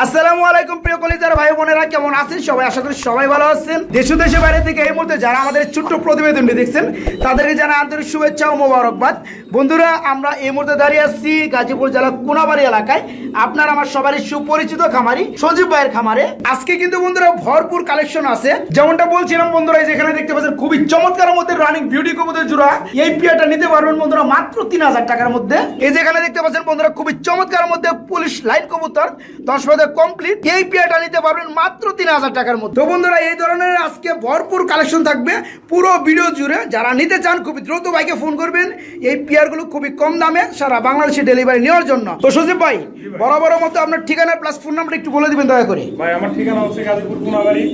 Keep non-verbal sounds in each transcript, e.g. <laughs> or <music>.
আসসালামু আলাইকুম প্রিয় কলিজার ভাই বোনেরা, কেমন আছেন? সবাই আশা করি সবাই ভালো আছেন। দেশ ও দেশের বাইরে থেকে এই মুহূর্তে যারা আমাদের ছোট্ট প্রতিবেদনটি দেখছেন, তাদেরকে জানা আন্তরিক শুভেচ্ছা ও মোবারকবাদ। বন্ধুরা, আমরা এই মুহূর্তে দাঁড়িয়ে আছি গাজীপুর জেলার কোনাবাড়ি এলাকায়। আপনার আমার সবারই সুপরিচিত খামারি, সজীব ভাইয়ের খামারে। আজকে কিন্তু বন্ধুরা ভরপুর কালেকশন আছে। যেমনটা বলছিলাম বন্ধুরা যেখানে দেখতে পাচ্ছেন, খুবই চমৎকার মধ্যে রানিং বিউটি কবুতর জোড়া। এই পিয়াটা নিতে পারবেন বন্ধুরা মাত্র তিন হাজার টাকার মধ্যে। এই যেখানে দেখতে পাচ্ছেন বন্ধুরা, খুবই চমৎকার মধ্যে পুলিশ লাইন কবুতর। দশ পদে কমপ্লিট এই পিয়াটা নিতে পারবেন মাত্র তিন হাজার টাকার মধ্যে। তো বন্ধুরা এই ধরনের আজকে ভরপুর কালেকশন থাকবে পুরো ভিডিও জুড়ে। যারা নিতে চান খুবই দ্রুত ভাইকে ফোন করবেন। এই পেয়ারগুলো খুবই কম দামে সারা বাংলাদেশে ডেলিভারি নেওয়ার জন্য। তো সজীব ভাই বরাবর মতো আপনার ঠিকানা প্লাস ফোন নাম্বার একটু বলে দিবেন দয়া করে। ভাই আমার ঠিকানা হচ্ছে গাজীপুর কোনাবাড়ি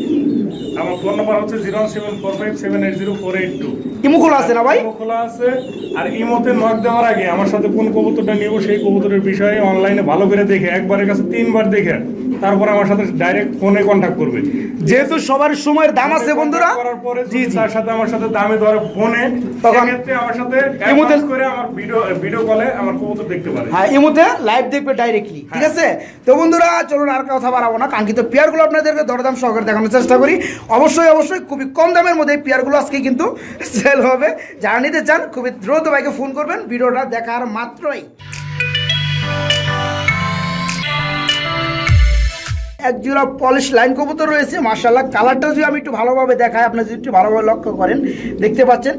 আমার ফোন নাম্বার হচ্ছে zero seven four five seven eight zero four eight two. Imo খোলা আছে না ভাই? খোলা আছে। আর ইমোতে নক দেওয়ার আগে আমার সাথে কোন কবুতরটা নিব সেই কবুতরের বিষয়ে অনলাইনে ভালো করে দেখে একবারের কাছে তিনবার দেখে তারপর আমার সাথে ডাইরেক্ট ফোনে কন্ট্যাক্ট করবে। যেহেতু সবার সময়ের দাম আছে বন্ধুরা করার পরে জি তার সাথে আমার সাথে দামে ধরে ফোনে তখন- আমার সাথে ইমোতে- করে আমার ভিডিও ভিডিও কলে আমার কবুতর দেখতে পারে। হ্যাঁ লাইভ দেখবে ডাইরেক্টলি ঠিক আছে? তো বন্ধুরা চলুন আর কথা বাড়াবো না। কাঙ্ক্ষিত পেয়ারগুলো আপনাদেরকে দরদাম সহকারে দেখানোর চেষ্টা করি। অবশ্যই অবশ্যই খুবই কম দামের মধ্যে এই পেয়ারগুলো আজকে কিন্তু সেল হবে। যারা নিতে চান, খুবই দ্রুত বাইকে ফোন করবেন। ভিডিওটা দেখার মাত্রই। এক জোড়া পলিশ লাইন কবুতর রয়েছে। মার্শাল্লাহ কালারটা যদি আমি একটু ভালোভাবে দেখাই, আপনি যদি একটু ভালোভাবে লক্ষ্য করেন, দেখতে পাচ্ছেন।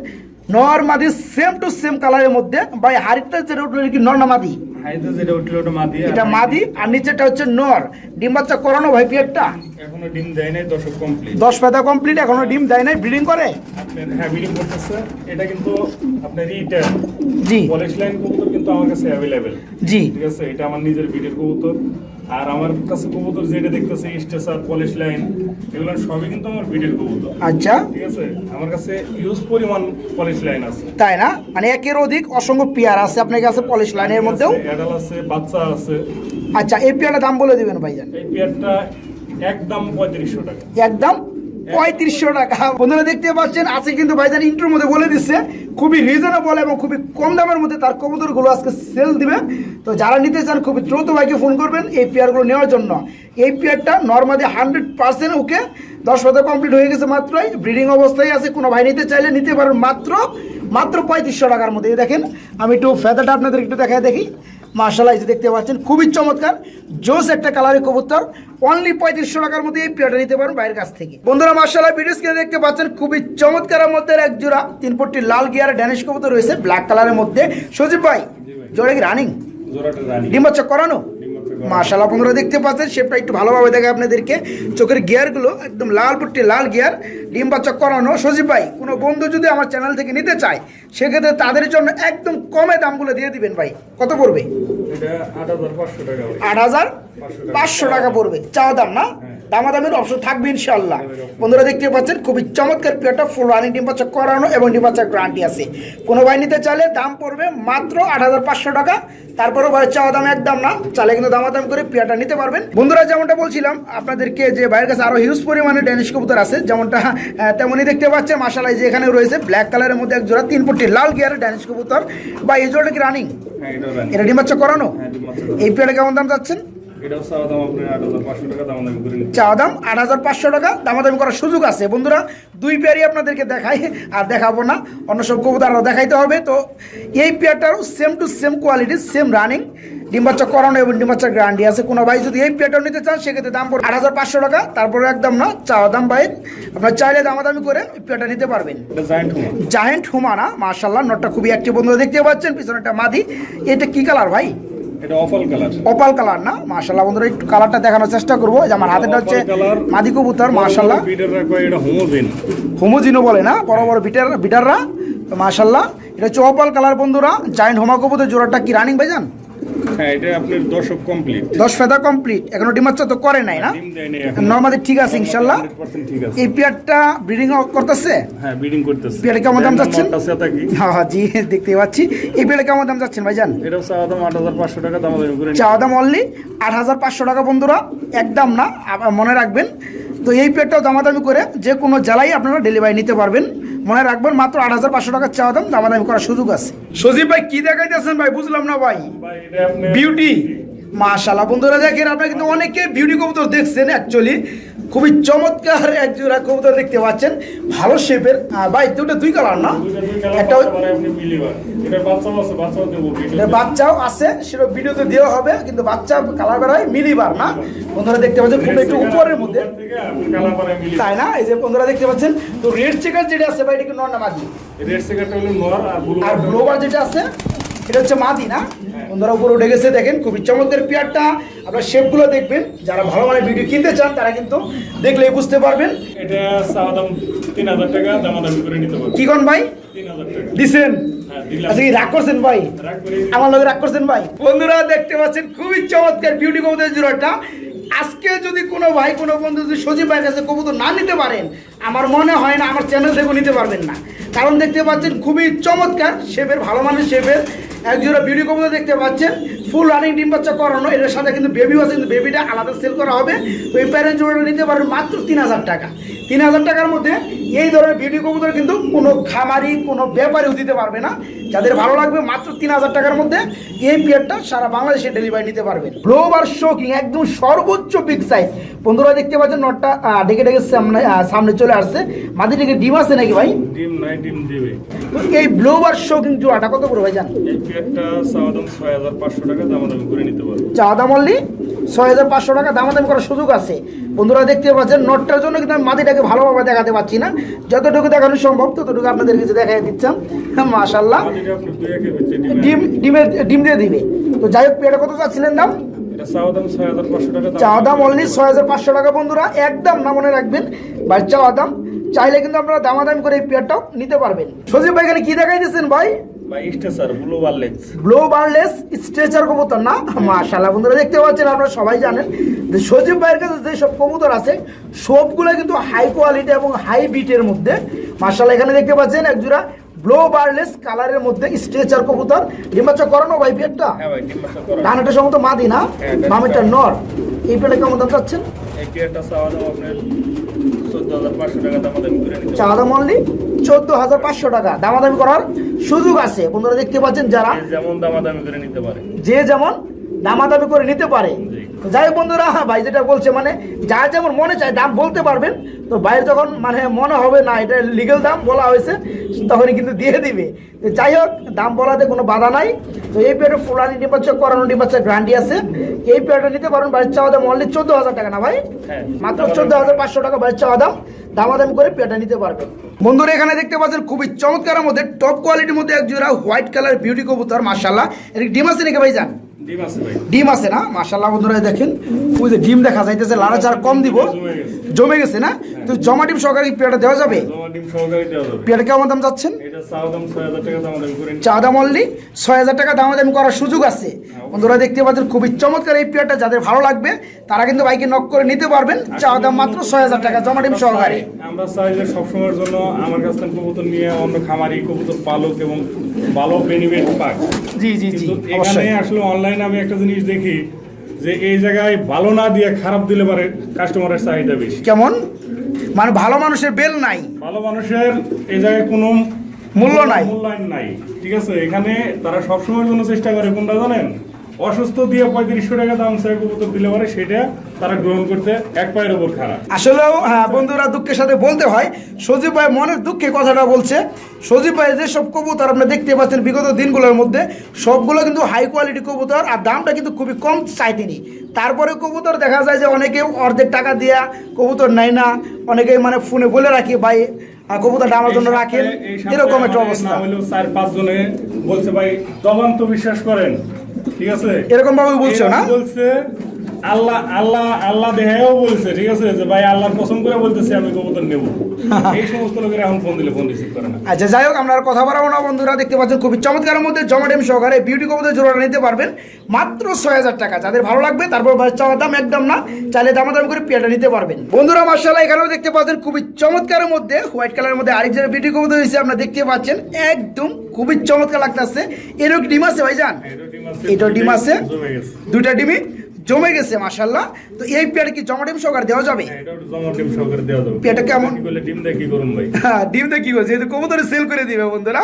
নর মাদি সেম টু সেম কালারের মধ্যে। ভাই হারিটা যেটা কি নর মাদি? হাইতে যেটা উঠল ওটা মাদি এটা মাদি আর নিচেটা হচ্ছে নর। ডিম বাচ্চা করানো ভাই পিয়ারটা এখনও ডিম দেয় নাই দশক কমপ্লিট দশ পাতা কমপ্লিট এখনও ডিম দেয় নাই ব্রিডিং করে? হ্যাঁ বিডিং করতেছে। এটা কিন্তু আপনার ইটা জি। কলেজ লাইন কবুতর কিন্তু আমার কাছে অ্যাভেলেবেল জি। ঠিক আছে এটা আমার নিজের বিডের কবুতর। আর আমার কাছে কবুতর যেটা দেখতেছি স্টেসার পলিশ লাইন এগুলো সবই কিন্তু আমার ব্রিডের কবুতর। আচ্ছা। ঠিক আছে? আমার কাছে ইউজ পরিমাণ পলিশ লাইন আছে। তাই না? মানে একের অধিক অসংখ্য পেয়ার আছে আপনার কাছে পলিশ লাইনের মধ্যেও? অ্যাডাল আছে বাচ্চা আছে। আচ্ছা এই পেয়ারটা দাম বলে দিবেন ভাইজান। এই পেয়ারটা একদম পঁয়ত্রিশশো টাকা। একদম পঁয়ত্রিশশো টাকা। বন্ধুরা দেখতে পাচ্ছেন আছে কিন্তু ভাইজান ইন্ট্রোর মধ্যে বলে দিচ্ছে, খুবই রিজনেবল এবং খুবই কম দামের মধ্যে তার কবুতরগুলো আজকে সেল দিবে। তো যারা নিতে চান, খুবই দ্রুত ভাইকে ফোন করবেন এই পেয়ারগুলো নেওয়ার জন্য। এই পেয়ারটা নর্মালি হান্ড্রেড পার্সেন্ট ওকে, দশ পাতা কমপ্লিট হয়ে গেছে মাত্রই। ব্রিডিং অবস্থায় আছে, কোনো ভাই নিতে চাইলে নিতে পারেন মাত্র মাত্র পঁয়ত্রিশশো টাকার মধ্যে। দেখেন, আমি একটু ফেদারটা আপনাদের একটু দেখায় দেখি। মার্শাল্লাহ এই যে দেখতে পাচ্ছেন খুবই চমৎকার। জোস একটা কালারের কবুতর অনলি পঁয়ত্রিশশো টাকার মধ্যে এই পেয়ারটা নিতে পারেন বাইরের কাছ থেকে। বন্ধুরা মার্শাল্লাহ ভিডিও স্ক্রিনে দেখতে পাচ্ছেন খুবই চমৎকারের মধ্যে এক জোড়া তিন পট্টি লাল গিয়ার ড্যানিশ কবুতর রয়েছে ব্ল্যাক কালারের মধ্যে। সজীব ভাই জোড়া কি রানিং জোড়াটা রানি ডিম বাচ্চা করানো? মাশাল্লাহ বন্ধুরা দেখতে পাচ্ছেন শেপটা একটু ভালোভাবে দেখে আপনাদেরকে। চোখের গিয়ারগুলো একদম লাল পুট্টি লাল গিয়ার ডিম্বা চক করানো। সজীব ভাই কোনো বন্ধু যদি আমার চ্যানেল থেকে নিতে চায় সেক্ষেত্রে তাদের জন্য একদম কমে দামগুলো দিয়ে দিবেন ভাই। কত পড়বে? আট হাজার পাঁচশো টাকা। আট হাজার পাঁচশো টাকা পড়বে। চাওয়া দাম না? দামাদামির অপশন থাকবে ইনশাল্লাহ বন্ধুরা দেখতে পাচ্ছেন খুবই চমৎকার পেয়ারটা ফুল রানিং ডিম বাচ্চা করানো এবং ডিম বাচ্চার গ্যারান্টি আছে। কোনো ভাই নিতে চাইলে দাম পড়বে মাত্র আট হাজার পাঁচশো টাকা তারপরেও ভাই চাওয়া দাম একদম না চাইলে কিন্তু দামাদাম করে পেয়ারটা নিতে পারবেন। বন্ধুরা যেমনটা বলছিলাম আপনাদেরকে যে বাইরের কাছে আরও হিউজ পরিমাণে ড্যানিশ কবুতর আছে যেমনটা তেমনই দেখতে পাচ্ছেন মাসালাই যে এখানে রয়েছে ব্ল্যাক কালারের মধ্যে এক জোড়া তিন ফুটি লাল গিয়ারের ড্যানিশ কবুতর। বা এই জোড়াটা কি রানিং হ্যাঁ এটা ডিম বাচ্চা করানো? হ্যাঁ বাচ্চা এই পেয়ারটা কেমন দাম চাচ্ছেন? এটাও চাওয়া দাম আট হাজার পাঁচশো টাকা দাম দামি করে চা দাম আট হাজার পাঁচশো টাকা দামাদামি করার সুযোগ আছে। বন্ধুরা দুই পেয়ারই আপনাদেরকে দেখাই আর দেখাবো না। অন্য সব দেখাইতে হবে। তো এই পেয়ারটারও same to same quality same running ডিম্বাচ্চা করানো এবং গ্যারান্টি আছে। কোনো ভাই যদি এই পেয়ারটাও নিতে চান সেক্ষেত্রে দাম পড়বে আট হাজার পাঁচশো টাকা। তারপরে একদম না চাওয়া দাম ভাই আপনার চাইলে দামাদামি করে এই পেয়ারটা নিতে পারবেন। জায়েন্ট হুমানা মার্শাল্লাহ নটটা খুবই একটি বন্ধুরা দেখতে পাচ্ছেন পিছনে একটা মাদি। এটা কি কালার ভাই? এটা অফল কালার। অপাল কালার না? মার্শাল্লাহ বন্ধুরা একটু কালারটা দেখানোর চেষ্টা করব। যে আমার হাতেটা হচ্ছে মাদি কবুতর মার্শাল্লাহ বিডের রাখব এটা হোমোজেন হোমোজিনো বলে না বড় বড় বিটার বিটাররা তো মার্শাল্লাহ এটা হচ্ছে অপাল কালার বন্ধুরা জায়েন্ট হোমা কবুতর জোড়াটা কি রানিং ভাইজান? হ্যাঁ এটা আপনার দশক কমপ্লিট দশ ফেদা কমপ্লিট এখনও ডিমাচ্চা তো করে নাই না? নর্মালি ঠিক আছে ইনশাল্লাহ। 100% ঠিক আছে। এই পেয়ারটা ব্রিডিং করতেছে? হ্যাঁ বিডিং করতেছে। পেয়ারে কেমন দাম যাচ্ছেন? হ্যাঁ <laughs> হ্যাঁ জি দেখতে পাচ্ছি। এই পেয়ারে কেমন দাম যাচ্ছেন ভাইজান? এটাও চাওয়া দাম আট হাজার পাঁচশো টাকা দাম দামি চাওয়া দাম অনলি আট হাজার পাঁচশো টাকা বন্ধুরা। একদম না মনে রাখবেন তো এই প্লেটটাও দামাদামি করে যে কোনো জেলায় আপনারা ডেলিভারি নিতে পারবেন। মনে রাখবেন মাত্র আট হাজার পাঁচশো টাকার চাওয়া দাম দামাদামি করার সুযোগ আছে। সজীব ভাই কি দেখাইতেছেন ভাই? বুঝলাম না ভাই। বিউটি মাশাল্লাহ বন্ধুরা দেখেন আপনারা কিন্তু অনেকে বিউটি কবুতর দেখছেন অ্যাকচুয়ালি খুবই চমৎকার এক জোড়া কবুতর দেখতে পাচ্ছেন। ভালো শেপের ভাই দুটো দুই কালার না? একটা বাচ্চাও আছে এটা বাচ্চাও আছে সেটা ভিডিওতে দেওয়া হবে কিন্তু বাচ্চা কালার বেড়ায় মিলিবার না? বন্ধুরা দেখতে পাচ্ছেন খুব একটু উপরের মধ্যে। তাই না? এই যে বন্ধুরা দেখতে পাচ্ছেন তো রেড চেকার যেটা আছে ভাই এটা কি নর না রেড সেকারটা হলো নর আর ব্লু আর ব্লোবার যেটা আছে এটা হচ্ছে মাদি না? বন্ধুরা উপরে উঠে গেছে দেখেন খুবই চমৎকার পেয়ারটা। আপনার শেপগুলো দেখবেন যারা ভালো মানে ভিডিও কিনতে চান তারা কিন্তু দেখলে বুঝতে পারবেন। এটা দাম তিন হাজার টাকা দামাদামি করে নিতে পারবে কি কোন ভাই? দিছেন? হ্যাঁ আচ্ছা কি রাগ করছেন ভাই? আমার লোক রাগ করছেন ভাই? বন্ধুরা দেখতে পাচ্ছেন খুবই চমৎকার বিউটি কবুতর জোড়াটা। আজকে যদি কোনো ভাই, কোনো বন্ধু যদি সজীব ভাইয়ের কাছে কবুতর না নিতে পারেন, আমার মনে হয় না আমার চ্যানেল থেকেও নিতে পারবেন না। কারণ দেখতে পাচ্ছেন খুবই চমৎকার শেপের, ভালো মানের শেপের, একজোড়া ভিডিও কবুতর দেখতে পাচ্ছেন। ফুল রানিং ডিম বাচ্চা করানো এটার সাথে কিন্তু বেবিও আছে কিন্তু বেবিটা আলাদা সেল করা হবে। ওই প্যারেন্ট জোড়াটা নিতে পারবেন মাত্র তিন হাজার টাকা। তিন হাজার টাকার মধ্যে এই ধরনের বিউটি কবুতর কিন্তু কোনো খামারি কোনো ব্যাপারেও দিতে পারবে না। যাদের ভালো লাগবে মাত্র তিন হাজার টাকার মধ্যে এই পেয়ারটা সারা বাংলাদেশে ডেলিভারি নিতে পারবেন গ্লোবার শোকিং একদম সর্বোচ্চ বিগ সাইজ বন্ধুরা দেখতে পাচ্ছেন নটটা ডেকে ডেকে সামনে সামনে চলে আসছে। মাঝে ডেকে ডিম আছে নাকি ভাই? ডিম নাই ডিম দেবে। এই ব্লোবার শোকিং জোড়াটা কত করে ভাই জান? এই পেয়ারটা চাওয়া দাম ছয় হাজার পাঁচশো টাকা দামাদামি করে নিতে পারবে। চাওয়া দাম অনলি ছয় হাজার পাঁচশো টাকা দামাদামি করার সুযোগ আছে। বন্ধুরা দেখতে পাচ্ছেন নোটটার জন্য কিন্তু আমি মাটিটাকে ভালোভাবে দেখাতে পারছি না। যতটুকু দেখানো সম্ভব ততটুকু আপনাদের কিছু দেখাই দিচ্ছেন মাশাল্লাহ ডিম ডিমের ডিম দিয়ে দিবে। তো যাই হোক পেয়ারটা কত চাচ্ছিলেন দাম? চাওয়া দাম অনলি ছয় হাজার পাঁচশো টাকা বন্ধুরা। একদম না মনে রাখবেন। বা চাওয়া দাম। চাইলে কিন্তু আপনারা দামাদামি করে এই পেয়ারটাও নিতে পারবেন। সজীব ভাই এখানে কি দেখাই দিচ্ছেন ভাই? ব্লু বারলেস স্ট্রেচার কবুতর না? মাশাল্লাহ বন্ধুরা দেখতে পাচ্ছেন আপনারা সবাই জানেন যে সজীব ভাইয়ের কাছে যেসব কবুতর আছে সবগুলো কিন্তু হাই কোয়ালিটি এবং হাই বিটের মধ্যে। মাশাল্লাহ এখানে দেখতে পাচ্ছেন একজোড়া ব্লো বারলেস কালারের মধ্যে স্ট্রেচার কবুতর। ডিম্বাচ্চা করানো ভাই পেয়ারটা হ্যাঁ ডানাটা সম্ভবত মাদি না? হ্যাঁ, মামিটা নর। এই পেয়ারটা কেমন দাম চাচ্ছেন? চাওয়া দাম চোদ্দ হাজার পাঁচশো টাকা দামাদামি করে নিতে চাওয়া দাম অনলি চোদ্দ হাজার পাঁচশো টাকা দামাদামি করার সুযোগ আছে। বন্ধুরা দেখতে পাচ্ছেন যারা যেমন দামাদামি করে নিতে পারে। যে যেমন দামাদামি করে নিতে পারে। যাই হোক বন্ধুরা ভাই যেটা বলছে মানে যা যেমন মনে চায় দাম বলতে পারবেন তো বাইরে যখন মানে মনে হবে না এটা লিগেল দাম বলা হয়েছে তখনই কিন্তু দিয়ে দিবে। যাই হোক দাম বলাতে কোনো বাধা নাই। তো এই পেয়ারটা ফুলানি ডিম্বাচ্চা করানো ডিম্বাচ্চা গ্রান্ডি আছে। এই পেয়ারটা নিতে পারবেন বাইরের চাওয়া দাম অনলি চোদ্দ হাজার টাকা না ভাই? হ্যাঁ। মাত্র চোদ্দ হাজার পাঁচশো টাকা বাইরের চাওয়া দাম। দামাদামি করে পেয়ারটা নিতে পারবেন। বন্ধুরা এখানে দেখতে পাচ্ছেন খুবই চমৎকারের মধ্যে টপ কোয়ালিটির মধ্যে এক জোড়া হোয়াইট কালার বিউটি কবুতর মার্শাল্লাহ এর ডিম আছে নাকি ভাই যান ডিম আছে না? মাসাল্লাহ বন্ধুরা দেখেন ওই যে ডিম দেখা যাইতেছে লাড়া চার কম দিব। জমে গেছে। না? তো জমা ডিম সহকারে কি পেয়ারটা দেওয়া যাবে? পেয়ারটা কেমন দাম যাচ্ছেন চা দাম অনলি ছয় হাজার টাকা দাম দাম করার সুযোগ আছে। বন্ধুরা দেখতে পাচ্ছেন খুবই চমৎকার এই পেয়ারটা যাদের ভালো লাগবে তারা কিন্তু বাইকে নক করে নিতে পারবেন। চা দাম মাত্র ছয় হাজার টাকা জমা ডিম সহকারে আমরা চাই যে সবসময়ের জন্য আমার কাছ থেকে কবুতর নিয়ে অন্য খামারি কবুতর পালক এবং ভালো বেনিফিট পাক। জি জি জি এখানে অবশ্যই। আসলে অনলাইনে আমি একটা জিনিস দেখি যে এই জায়গায় ভালো না দিয়ে খারাপ দিলে পারে কাস্টমারের চাহিদা বেশি। কেমন? মানে ভালো মানুষের বেল নাই। ভালো মানুষের এই জায়গায় কোনো মূল্য নাই। মূল্যায়ন নাই। ঠিক আছে এখানে তারা সবসময়ের জন্য চেষ্টা করে কোনটা জানেন? অসুস্থ দিয়ে পঁয়ত্রিশশো টাকা দাম চাই কবুতর দিলে পারে সেটা তারা গ্রহণ করতে এক পায়ের ওপর খারাপ আসলেও হ্যাঁ, বন্ধুরা দুঃখের সাথে বলতে হয় সজীব ভাই মনের দুঃখে কথাটা বলছে। সজীব ভাই যেসব কবুতর আপনি দেখতে পাচ্ছেন বিগত দিনগুলোর মধ্যে সবগুলো কিন্তু হাই কোয়ালিটি কবুতর আর দামটা কিন্তু খুবই কম চাই তিনি তারপরে কবুতর দেখা যায় যে অনেকে অর্ধেক টাকা দিয়া কবুতর নেয় না অনেকে মানে ফোনে বলে রাখি ভাই কবুতরটা আমার জন্য রাখেন। এরকম একটা অবস্থা। চার পাঁচ জনে বলছে ভাই তখন তো বিশ্বাস করেন। ঠিক আছে? এরকম ভাবে বলছো না বলছে আল্লাহ আল্লাহ আল্লাহ দেহাও বলছে ঠিক আছে? যে ভাই আল্লাহর পছন্দ করে বলতেছি আমি কবুতর নেব। <laughs> এই সমস্ত লোকের এখন ফোন দিলে ফোন রিসিভ করে না। আচ্ছা যাই হোক আমরা আর কথা বাড়াবো না বন্ধুরা। দেখতে পাচ্ছেন খুবই চমৎকারের মধ্যে জমাটেম সহকারে বিউটি কবুতর জোড়াটা নিতে পারবেন। মাত্র ছয় হাজার টাকা। যাদের ভালো লাগবে তারপর চাওয়ার দাম একদম না চাইলে দামাদাম করে পেয়ারটা নিতে পারবেন। বন্ধুরা মার্শাল্লাহ এখানেও দেখতে পাচ্ছেন খুবই চমৎকারের মধ্যে হোয়াইট কালারের মধ্যে আরেক জনের বিউটি কবুতর হয়েছে আপনারা দেখতে পাচ্ছেন। একদম খুবই চমৎকার লাগতেছে। এরও ডিম আছে ভাইজান? এটাও ডিম আছে, এটাও ডিম আছে। জমে গেছে। গেছে মাশাল্লাহ তো এই পেয়ার কি জমা ডিম সহকারে দেওয়া যাবে? হ্যাঁ, পেয়ারটা কেমন? ডিম দিয়ে কি করুন ভাই? হ্যাঁ ডিম কি করছে যেহেতু কবুতরে সেল করে দিবে বন্ধুরা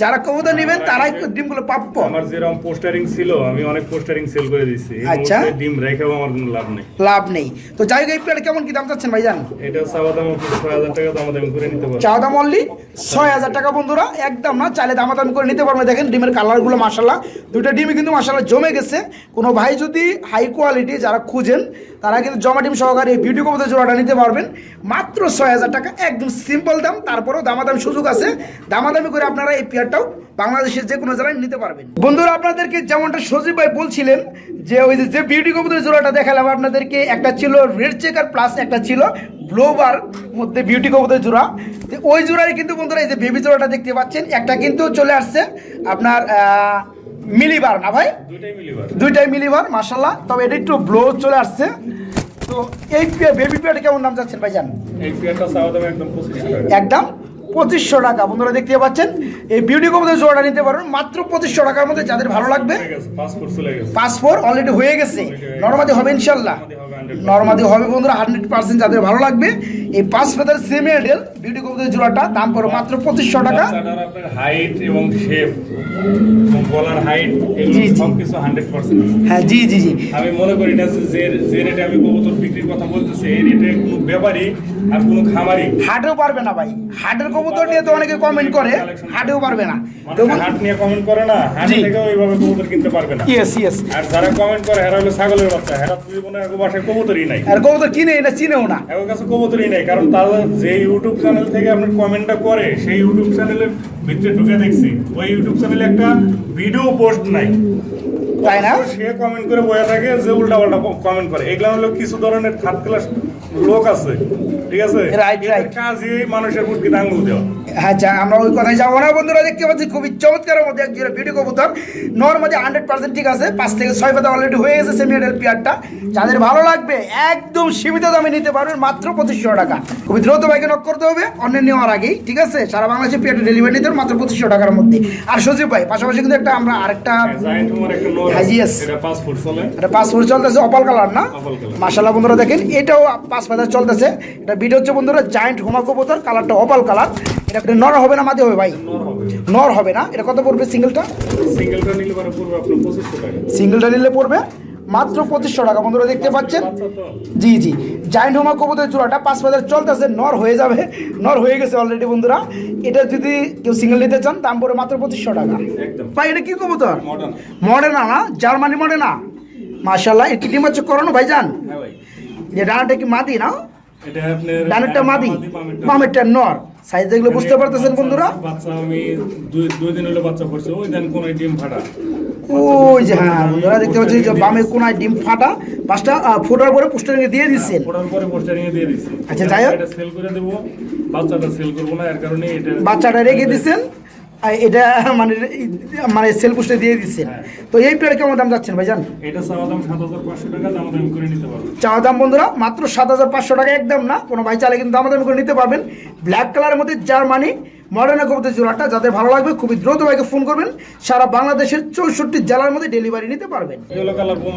যারা কবুতর নেবেন তারাই ডিমগুলো প্রাপ্য আমার যেরকম পোস্টারিং ছিল আমি অনেক পোস্টারিং সেল করে এই আচ্ছা। ডিম রেখেও আমার কোনো লাভ নেই। লাভ নেই। তো যাই হোক এই পেয়ার কেমন কি দাম চাচ্ছেন ভাইজান? এটা চাওয়া দাম ছয় হাজার টাকা দাম দাম করে নিতে পারবেন চা দাম অনলি ছয় হাজার টাকা বন্ধুরা একদম না চাইলে দামাদামি করে নিতে পারবে। দেখেন ডিমের কালারগুলো মাসাল্লাহ দুইটা ডিমই কিন্তু মাসাল্লাহ জমে গেছে। কোনো ভাই যদি হাই কোয়ালিটি যারা খুঁজেন, তারা কিন্তু জমা ডিম সহকারে এই বিউটি কবুতর জোড়াটা নিতে পারবেন। মাত্র ছয় হাজার টাকা, একদম সিম্পল দাম, তারপরেও দামাদামি সুযোগ আছে। দামাদামি করে আপনারা এই পেয়ারটাও বাংলাদেশের যে কোনো জায়গায় নিতে পারবেন। বন্ধুরা, আপনাদেরকে যেমনটা সজীব ভাই বলছিলেন, যে ওই যে- বিউটি কবুতর জোড়াটা দেখালাম, আপনাদেরকে একটা ছিল রেড চেকার প্লাস একটা ছিল ব্লোবার মধ্যে বিউটি কবুতর জোড়া। ওই জোড়ারই কিন্তু বন্ধুরা এই যে বেবি জোড়াটা দেখতে পাচ্ছেন, একটা কিন্তু চলে আসছে আপনার মিলিবার না ভাই? দুইটাই মিলিবার। মাসাল্লাহ তবে এটা একটু ব্লো চলে আসছে। তো এই বেবি পেয়ারটা কেমন দাম ভাইজান? এই পেয়ারটা চাওয়া একদম পঁচিশশো টাকা। একদম পঁচিশশো টাকা। বন্ধুরা দেখতে পাচ্ছেন এই বিউটি কবুতর জোড়াটা নিতে পারবেন মাত্র পঁচিশশো টাকার মধ্যে যাদের ভালো লাগবে পাসপোর্ট অলরেডি হয়ে গেছে। নর্মাদি হবে ইনশাল্লাহ নর্মাদি হবে 100% নর্মাদি হবে বন্ধুরা হান্ড্রেড পার্সেন্ট যাদের ভালো লাগবে। এই পাঁচ ফেদার সেমি এডেল বিউটি কবুতর জোড়াটা দাম পড়ো মাত্র পঁচিশশো টাকা। হাইট এবং শেপ গলার হাইট জি, এগুলো জি। সব কিছু হান্ড্রেড পার্সেন্ট হ্যাঁ জি জি জি। আমি মনে করি না যে- যে রেটে আমি কবুতর বিক্রির কথা বলতেছি এই রেটে কোনো ব্যাপারী আর কোনো খামারি হাটেও পারবে না ভাই। হাটের কবুতর নিয়ে তো অনেকে কমেন্ট করে হাটেও পারবে না। হাট নিয়ে কমেন্ট করে না হাট। থেকেও এইভাবে কবুতর কিনতে পারবে না। ইয়েস ইয়েস আর যারা কমেন্ট করে হেরা হলো ছাগলের বাচ্চা। হেরা তুই মনে হয় বাসায় কবুতরই নাই। আর কবুতর কিনে এটা চিনেও না। এর কাছে কবুতরই নাই কারণ তারা যে ইউটিউব চ্যানেল থেকে আপনি কমেন্টটা করে সেই ইউটিউব চ্যানেলের ভিতরে ঢুকে দেখছি। ওই ইউটিউব চ্যানেলে একটা ভিডিও পোস্ট নাই। তাই না? সে কমেন্ট করে বয়ে থাকে যে উল্টা পাল্টা কমেন্ট করে। এগুলা হলো কিছু ধরনের থার্ড ক্লাস লোক আছে ঠিক আছে? কাজই মানুষের মুখে আঙ্গুল দেওয়া। আচ্ছা আমরা ওই কথায় যাব না বন্ধুরা দেখতে পাচ্ছি খুবই চমৎকারের মধ্যে একজন বিউটি কবুতর। নর্মালি হান্ড্রেড পার্সেন্ট ঠিক আছে পাঁচ থেকে ছয় পাতা অলরেডি হয়ে গেছে সেমি এডেল পেয়ারটা যাদের ভালো লাগবে একদম সীমিত দামে নিতে পারবেন মাত্র পঁচিশশো টাকা। খুবই দ্রুত বাইকে নক করতে হবে অন্য নেওয়ার আগেই ঠিক আছে? সারা বাংলাদেশে পেয়ারটা ডেলিভারি নিতে মাত্র পঁচিশশো টাকার মধ্যে। আর সজীব ভাই পাশাপাশি কিন্তু একটা আমরা আরেকটা একটা নোর হ্যাঁ, এটা ফুট চলতেছে অপাল কালার না। মাসাল্লাহ বন্ধুরা দেখেন এটাও পাঁচ পাতা চলতেছে। এটা ভিডিও হচ্ছে বন্ধুরা জায়েন্ট হোমা কবুতর কালারটা অপাল কালার এটা নর হবে না মাদি হবে ভাই? নর হবে না। এটা কত পড়বে সিঙ্গেলটা সিঙ্গেলটা নিলে পরে পূর্বে আপনার পঁচিশশো টাকা। সিঙ্গেলটা নিলে পড়বে মাত্র পঁচিশশো টাকা। বন্ধুরা দেখতে পাচ্ছেন? জি জি। জায়েন্ট হোমা কবুতর জোড়াটা পাঁচ বাজার চলতেছে নর হয়ে যাবে। নর হয়ে গেছে অলরেডি বন্ধুরা। এটা যদি কেউ সিঙ্গেল নিতে চান দাম পড়বে মাত্র পঁচিশশো টাকা। একদম। ভাই এটা কি কবুতর? মডার্ন না জার্মানি মডেনা মাশাল্লাহ এটি ডিম হচ্ছে করানো ভাইজান? হ্যাঁ ভাই। যে ডানাটা কি মাদি না? ডানেরটা মাদি। বামেরটা- নর। সাইজ দেখলে বুঝতে পারতেছেন বন্ধুরা? বাচ্চা আমি দুই দিন হলো বাচ্চা করছে ওই দেন কোন ডিম ফাটা। ওই যে হ্যাঁ বন্ধুরা দেখতে পাচ্ছেন যে বামের কোনায় ডিম ফাটা। পাঁচটা ফোটার পরে পোস্টারিং দিয়ে দিচ্ছেন। ফোটার পরে পোস্টারিং এ দিয়ে দিচ্ছি। আচ্ছা, যাই হোক। এটা সেল করে দেব। বাচ্চাটা সেল করব না এর কারণে এটা বাচ্চাটা রেখে দিচ্ছেন। এটা মানে মানে সেল পোস্টে দিয়ে দিচ্ছেন। তো এই পেয়ার কেমন দাম যাচ্ছেন ভাইজান? এটা চাওয়া দাম সাত হাজার পাঁচশো টাকা দাম দাম করে নিতে পারব। চাওয়া দাম বন্ধুরা মাত্র সাত হাজার পাঁচশো টাকা একদম না। কোনো ভাই চালে কিন্তু দামাদামি করে নিতে পারবেন। ব্ল্যাক কালারের মধ্যে জার্মানি মডার্ন কবুতর জোড়াটা যাদের ভালো লাগবে খুবই দ্রুত ভাইকে ফোন করবেন। সারা বাংলাদেশের চৌষট্টি জেলার মধ্যে ডেলিভারি নিতে পারবেন।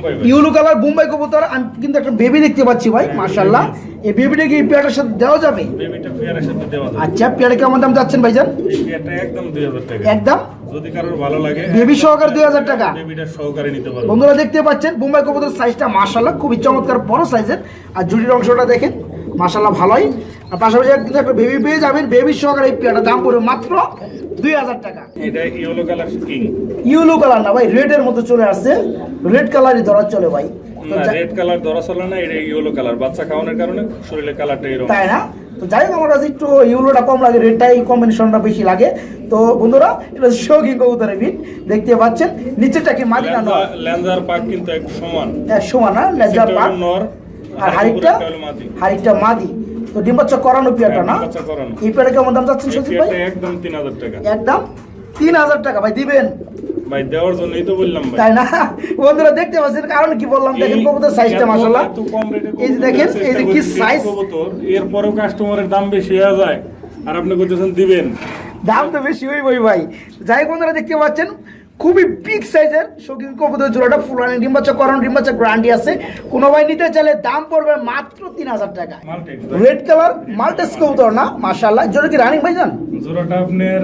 ভাই। ইউলো কালার বোম্বাই কবুতর আমি কিন্তু একটা বেবি দেখতে পাচ্ছি ভাই মাশাল্লাহ এই বেবিটা কি পেয়ারটার সাথে দেওয়া যাবে? বেবিটা পেয়ারের সাথে দেওয়া যাবে। আচ্ছা পেয়ারে কেমন দাম যাচ্ছেন ভাইজান? এই পেয়ারটা একদম যদি কারোর ভালো লাগে বেবি সহকারে দুই হাজার টাকা। বেবিটা সহকারে নিতে পারব বন্ধুরা দেখতে পাচ্ছেন বোম্বাই কবুতর সাইজটা মাশাল্লাহ খুবই চমৎকার বড় সাইজের আর জুটির অংশটা দেখেন। মাশাল্লাহ ভালোই। আর পাশাপাশি কিন্তু একটা বেবি পেয়ে যাবেন বেবি সহকারে এই পেয়ারটার দাম পড়বে মাত্র দুই হাজার টাকা। ইউলো কালার না ভাই রেডের মধ্যে চলে আসছে। রেড কালারই ধরা চলে ভাই। রেড কালার ধরা চলে না এটা ইয়েলো কালার বাচ্চা খাওয়ানোর কারণে শরীরের কালারটা এরকম। তাই না? তো যাই হোক আমার কাছে একটু ইউলোটা কম লাগে রেডটাই কম্বিনেশনটা বেশি লাগে। তো বন্ধুরা এটা শৌখিন কবুতরের বিট দেখতে পাচ্ছেন। নিচেরটা কি মাদিনা পাক কিন্তু এক সমান। সমান না পাক নর। আর হাড়িটা হাড়িটা মাদি। তো ডিম বাচ্চা করানো পেয়ারটা না? হ্যাঁ, করানো। এই পেয়ারে কেমন দাম সচিব ভাই? একদম তিন হাজার টাকা। একদম? তিন হাজার টাকা ভাই দিবেন? ভাই দেওয়ার জন্যই তো বললাম ভাই। তাই না? বন্ধুরা দেখতে পাচ্ছেন কারণ কি বললাম? দেখেন কবুতর সাইজটা মাসাল্লাহ এত কম রেটে এই যে দেখেন এই যে কি সাইজ এরপরেও কাস্টমারের দাম বেশি হয়ে যায়। আর আপনি দিবেন। দাম তো বেশি ভাই। যাই বন্ধুরা দেখতে পাচ্ছেন খুবই বিগ সাইজের শৌখিন কবুতর জোড়াটা ফুলানি ডিম্বাচা করণ ডিম্বাচা গ্রান্ডি আছে। কোনো ভাই নিতে চাইলে দাম পড়বে মাত্র তিন হাজার টাকা। রেড কালার মাল্টেস কবুতর না? মাশাল্লাহ জোড়া কি রানিং ভাইজান? জোড়াটা আপনার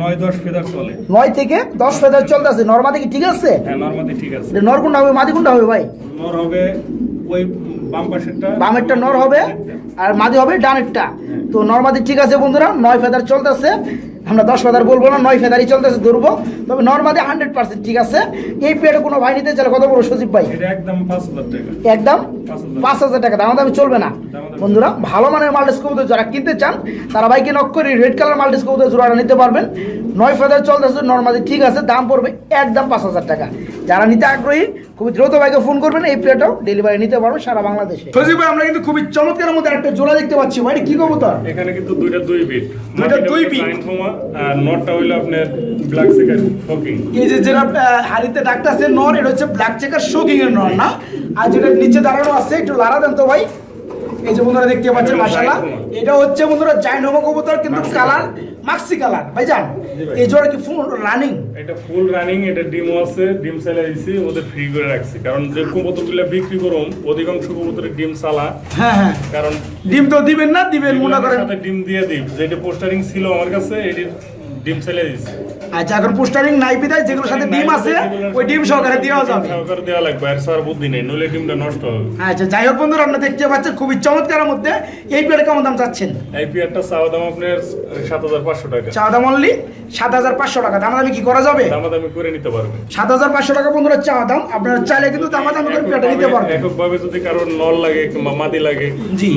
নয় দশ ফেদার চলে। নয় থেকে দশ ফেদার চলতেছে নর্মাদি কি ঠিক আছে? হ্যাঁ নর্মাদি ঠিক আছে। নর কোনটা হবে? মাদি কোনটা হবে ভাই? নর হবে ওই বাম পাশেরটা। বামেরটা নর হবে আর মাদি হবে ডানেরটা। তো নর্মাদি ঠিক আছে বন্ধুরা। নয় ফেদার চলতেছে। আমরা দশ ফেদার বলব না নয় ফেদারই চলতেছে ধরবো। তবে নর্মালি হান্ড্রেড পার্সেন্ট ঠিক আছে। এই পেটে কোনো ভাই নিতে চাইলে কত বড় সজীব ভাই? একদম। পাঁচ হাজার টাকা। দাম দামি চলবে না। বন্ধুরা ভালো মানের মাল্টিস কবুতর যারা কিনতে চান তারা ভাইকে নক করে রেড কালার মাল্টিস কবুতর জোড়াটা নিতে পারবেন। নয় ফেদার চলতেছে নর্মালি ঠিক আছে দাম পড়বে একদম পাঁচ হাজার টাকা। যারা নিতে আগ্রহী খুবই দ্রুত ভাইকে ফোন করবেন এই প্লেটাও ডেলিভারি নিতে পারবেন সারা বাংলাদেশে। সজীব ভাই আমরা কিন্তু খুবই চমৎকার মধ্যে একটা জোড়া দেখতে পাচ্ছি। ভাই কি কি কবুতর? এখানে কিন্তু দুইটা দুই বিট দুইটা দুই বিট। আর নটটা হইল আপনার ব্ল্যাক চেকার ফকিং এই যে যেটা হারিতে ডাকটা আছে নর এটা হচ্ছে ব্ল্যাক চেকার শোকিং এর নর না? আর যেটা নিচে দাঁড়ানো আছে একটু লারা দেন তো ভাই। এই যে বন্ধুরা দেখতে পাচ্ছেন এটা মাশাআল্লাহ এটা হচ্ছে বন্ধুরা জাইন হোমো কবুতর কিন্তু কালার মাক্সি কালার। ভাই জান। এই জোড়া কি ফুল রানিং এটা ফুল রানিং এটা ডিমও আছে ডিম চালা দিছি ওদের ফ্রি করে রাখছি। কারণ যে কবুতরগুলো বিক্রি করুম অধিকাংশ কবুতরের ডিম সালা হ্যাঁ হ্যাঁ। কারণ ডিম তো দিবেন না দিবেন মনে করেন। সাথে ডিম দিয়ে দিই। যেটা পোস্টারিং ছিল আমার কাছে এটি ডিম চালিয়ে দিছি। আচ্ছা এখন পোস্টারিং নাই বিদায় যেগুলোর সাথে ডিম আছে ওই ডিম সহকারে দেওয়া যাবে। সহকারে দেওয়া লাগবে আর স্যার বুদ্ধি নেই নইলে ডিমটা নষ্ট হবে। আচ্ছা যাই হোক বন্ধুরা আপনারা দেখতে পাচ্ছেন খুবই চমৎকারের মধ্যে এই প্লেটে কেমন দাম চাচ্ছেন? এই পেয়ারটা চাওয়া দাম আপনার সাত হাজার পাঁচশো টাকা। চা দাম অনলি সাত হাজার পাঁচশো টাকা। দাম দামি কি করা যাবে? দামাদামি করে নিতে পারবে। সাত হাজার পাঁচশো টাকা বন্ধুরা চা দাম। আপনারা চাইলে কিন্তু দাম দাম করে প্লেটে নিতে পারবেন। এককভাবে যদি কারোর নল লাগে কিংবা মাদি লাগে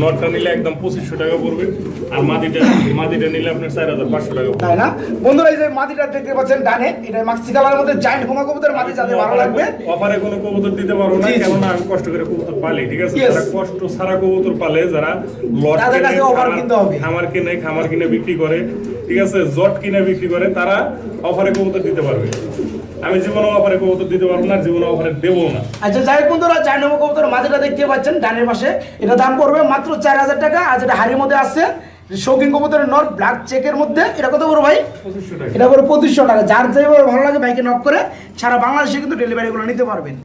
নলটা নিলে একদম পঁচিশশো টাকা পড়বে। আর মাদিটা মাদিটা নিলে আপনার চার হাজার পাঁচশো টাকা পড়বে তাই না? বন্ধুরা এই যে মাটিটা দেখতে পাচ্ছেন ডানে এটা মাক্সি কালারের মধ্যে জাইন্ট হোমা কবুতর মাটি যাদের ভালো লাগবে। অফারে কোনো কবুতর দিতে পারব না জি, জি। কেননা আমি কষ্ট করে কবুতর পালি ঠিক আছে? যারা কষ্ট সারা কবুতর পালে যারা লট তাদের কাছে কিনতে হবে। খামার কিনে খামার কিনে বিক্রি করে ঠিক আছে? জট কিনে বিক্রি করে তারা অফারে কবুতর দিতে পারবে। আমি জীবনে অফারে কবুতর দিতে পারব না জীবনে অফারে দেবো না। আচ্ছা যাই বন্ধুরা হোমা কবুতর মাটিটা দেখতে পাচ্ছেন ডানের পাশে। এটা দাম পড়বে মাত্র চার হাজার টাকা আর যেটা হাড়ির মধ্যে আছে শৌখিন কবুতরের নর ব্ল্যাক চেকের মধ্যে এটা কত করো ভাই? এটা করে পঁচিশশো টাকা। যার যেভাবে ভালো লাগে বাইকে নক করে সারা বাংলাদেশে কিন্তু ডেলিভারিগুলো নিতে পারবেন।